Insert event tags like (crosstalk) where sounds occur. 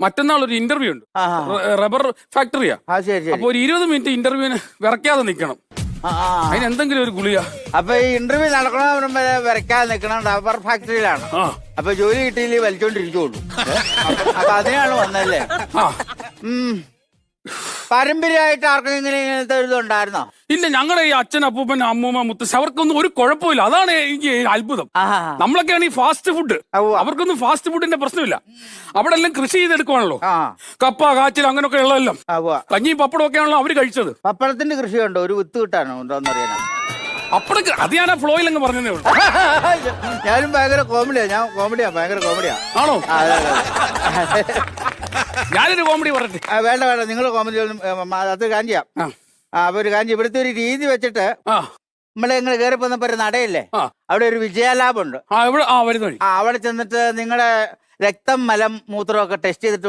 മറ്റന്നാൾ ഒരു ഇന്റർവ്യൂ ഉണ്ട്. റബ്ബർ ഫാക്ടറിയാ. അപ്പൊ ഒരു ഇരുപത് മിനിറ്റ് ഇന്റർവ്യൂവിന് വിറയ്ക്കാതെ നിൽക്കണം. അതിന് എന്തെങ്കിലും ഒരു ഗുളിക. അപ്പൊ ഈ ഇന്റർവ്യൂ നടക്കണ വരെ വരയ്ക്കാതെ നിൽക്കണം റബ്ബർ ഫാക്ടറിയിലാണ്. അപ്പൊ ജോലി കിട്ടിയില്ലേ വലിച്ചോണ്ടിരിക്കുള്ളൂ (laughs) അപ്പൊ- അതിനാണ് വന്നല്ലേ? പാരമ്പര്യമായിട്ട് ആർക്കെങ്കിലും ഇങ്ങനത്തെ ഒരു ഇതുണ്ടായിരുന്നോ? ഇല്ല ഞങ്ങളെ ഈ അച്ഛൻ അപ്പൂപ്പൻ അമ്മൂമ്മ മുത്തശ്ശ അവർക്കൊന്നും ഒരു കുഴപ്പമില്ല. അതാണ് എനിക്ക് അത്ഭുതം. നമ്മളൊക്കെയാണ് ഈ ഫാസ്റ്റ് ഫുഡ് അവർക്കൊന്നും ഫാസ്റ്റ് ഫുഡിന്റെ പ്രശ്നമില്ല. അവിടെ എല്ലാം കൃഷി ചെയ്തെടുക്കുവാണല്ലോ. കപ്പ കാച്ചിൽ അങ്ങനെയൊക്കെ ഉള്ളതെല്ലാം. കഞ്ഞിയും പപ്പടം ഒക്കെയാണല്ലോ അവർ കഴിച്ചത്. പപ്പടത്തിന്റെ കൃഷി കൃഷിയുണ്ടോ ഒരു വിത്ത് കിട്ടാനോ ഉണ്ടോന്ന് അറിയാനോ. അപ്പഴൊക്കെ അത് ഞാൻ ആ ഫ്ലോയിൽ അങ്ങ് പറഞ്ഞതേ ഉള്ളൂ. ഞാനും ഭയങ്കര കോമഡിയാ ഞാൻ കോമഡിയാ ഭയങ്കര കോമഡിയാ ആണോ. ഞാനൊരു കോമഡി പറഞ്ഞു ആ, വേണ്ട വേണ്ട. നിങ്ങൾ കോമഡി അത് കാര്യം ചെയ്യാം. ആ. അപ്പൊ ഒരു കാഞ്ചി ഇവിടുത്തെ ഒരു രീതി വെച്ചിട്ട് ആ. നമ്മളെ നിങ്ങൾ കയറി പോന്നപ്പോ ഒരു നടയില്ലേ? ആ. അവിടെ ഒരു വിജയലാഭുണ്ട്. ആ ഇവിടെ ആ വരുന്ന വഴി ആ അവിടെ ചെന്നിട്ട് നിങ്ങളുടെ രക്തം മലം മൂത്രമൊക്കെ ടെസ്റ്റ് ചെയ്തിട്ട്